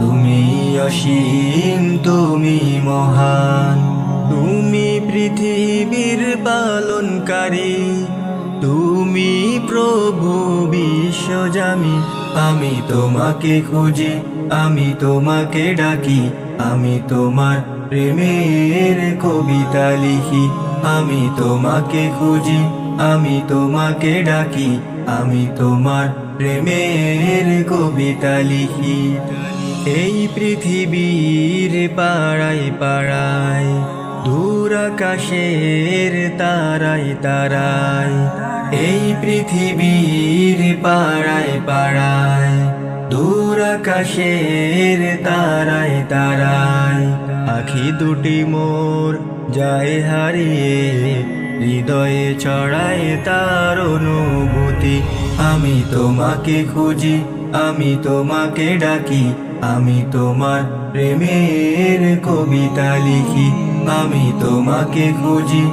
তুমি অসীম, তুমি মহান। তুমি পৃথিবীর পালনকারী। তুমি প্রভু বিশ্বজামি আমি তোমাকে খুঁজি, আমি তোমাকে ডাকি। আমি তোমার প্রেমের কবিতা লিখি। আমি তোমাকে খুঁজি, আমি তোমাকে ডাকি। আমি তোমার প্রেমের কবিতা লিখি। এই পৃথিবীর পাড়ায় পাড়ায়, দূর আকাশের তারাই তারাই এই পৃথিবীর পাড়ায় পাড়ায়, দূর আকাশের তারাই তারাই আখি দুটি মোর যায় হারিয়ে, হৃদয়ে চড়ায় তার অনুভূতি, আমি তোমাকে খুঁজি, আমি তোমাকে ডাকি আমি তোমার প্রেমের কবিতা লিখি, আমি তোমাকে খুঁজি,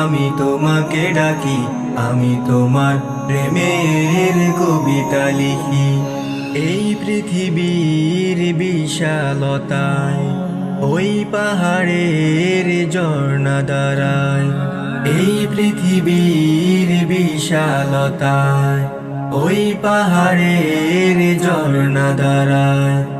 আমি তোমাকে ডাকি, আমি তোমার প্রেমের কবিতা লিখি। এই পৃথিবীর বিশালতায়, ওই পাহাড়ের ঝর্ণা দাঁড়ায় এই পৃথিবীর বিশালতায়, ওই পাহাড়ের ঝর্ণা দাঁড়ায়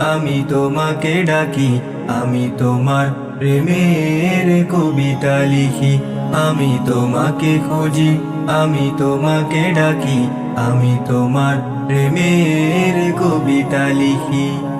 আমি তোমাকে ডাকি, আমি তোমার প্রেমের কবিতা লিখি। আমি তোমাকে খুঁজি, আমি তোমাকে ডাকি, আমি তোমার প্রেমের কবিতা লিখি।